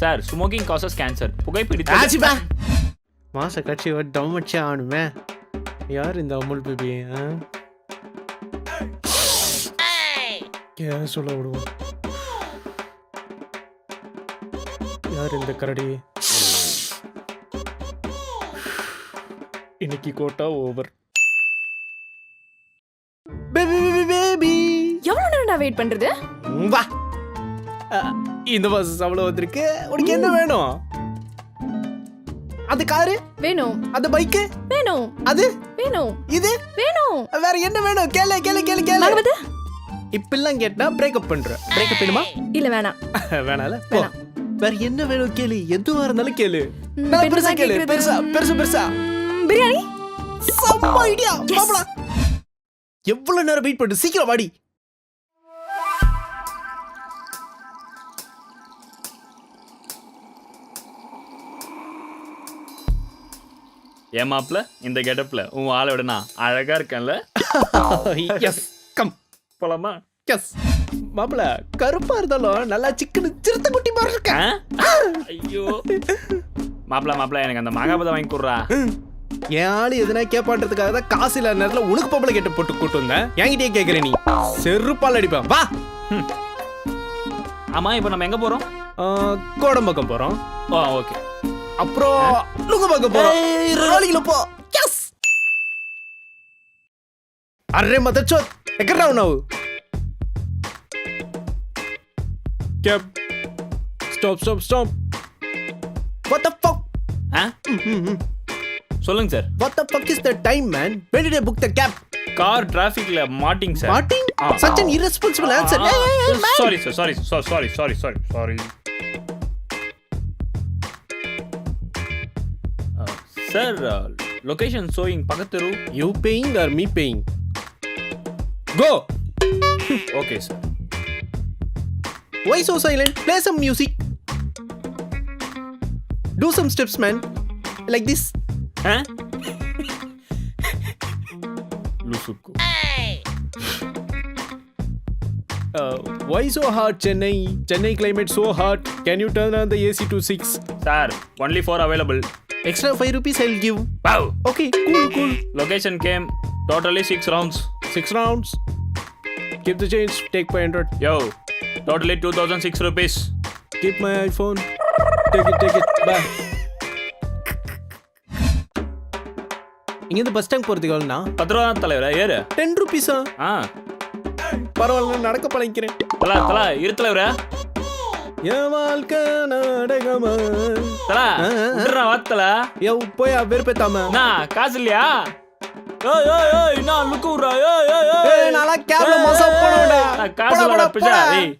Sir smoking causes cancer புகைப்பிடித்தல் ஆச்சிப்பா மாச கட்சி டம் வச்சு ஆகணுமே. யார் இந்த அமுல் பேபி ஆ? யார் சொல்ல விடுவோம்? யார் இந்த கரடி? இன்னைக்கு கோட்டா ஓவர் பேபி பேபி எவ்வளவு நேரம் நான் வெயிட் பண்றது? வா! இந்த பஸ் அவ்வளோ வந்திருக்கு. உனக்கு என்ன வேணும்? அது காரு? வேணும். அந்த பைக்கு? வேணும். அது? வேணும். இது? வேணும். வேற என்ன வேணும்? கேளு கேளு கேளு கேளு. வாங்குவது இப்பெல்லாம் கேட்டா பிரேக்கப் பண்ற. பிரேக்கப் வேணுமா? இல்ல வேணாம். வேணால போ. வேற என்ன வேணும் கேளு? எதுவா இருந்தாலும் கேளு. பெருசா கேளு. பெருசா பெருசு பெருசா. பிரியாணி? செம்ம ஐடியா எவ்வளவு நேரம் வெயிட் பண்ணு சீக்கிரம் வாடி. ஏன் மாப்ள இந்த கெட்டப்ல உன் ஆளை விட நான் அழகா இருக்கேன்ல. எஸ் கம் போலாமா? எஸ் மாப்பிள கருப்பா இருந்தாலும் நல்லா சிக்கனு சிறுத்தை குட்டி மாதிரி இருக்க ஆ? ஐயோ. மாப்ள மாப்ள எனக்கு அந்த மகாபதம் வாங்கி கொடுறா. என் ஆளு எதுனா கேப்பான்றதுக்காக தான் காசு இல்லாத நேரத்துல உனக்கு பொம்பளை கேட்டு போட்டு கூட்டு வந்தேன். என்கிட்டயே கேக்குற நீ. செருப்பால் அடிப்பேன். வா. ஆமா இப்போ நம்ம எங்க போறோம்? ஆ, கோடம்பாக்கம் போறோம். Oh okay. அப்புறம் நுங்கம்பாக்கம் போறோம் ராலியில போ எஸ் அரே மதச்சோ ఎక్కడ ఉన్నావు cab stop stop stop what the fuck ஆ சொல்லுங்க sir what the fuck is the time man when did I book the cab car டிராஃபிக்ல மாட்டிங் sir Martin such an irresponsible answer sorry sir sorry sir sorry sorry sorry sir location showing பக்கத்து are you paying or me paying go okay sir why so silent play some music do some steps man like this லுசுக்கு why so hard Chennai Chennai climate so hard can you turn on the AC to six sir only for available extra five rupees I will give wow okay cool cool location came totally six rounds six rounds Keep the change, take 500. Yo, totally 2006 rupees. Keep my iPhone. Take it, take it Bye. இங்கேருந்து bus stand போகிறதுக்கு எவ்வளோண்ணா பத்து ரூபா தான் தலைவரா ஏறு. Ten ருபீஸா ஆ? பரவாயில்ல நடக்க பழகிக்கிறேன். தலா தலா இரு தலைவரா. என் வாழ்க்கை நாடகமா? ஆ, ஆ, ஆ. விட்டுறா வாத்தலா யோ போய் வெறுப்பேத்தாம. என்ன காசு இல்லையா? ஏய் ஏய் கேப்ல மோசம் போனவன்டா. நான் காசு போடா, இல்லடா போடா, பிச்சா. ஏய்.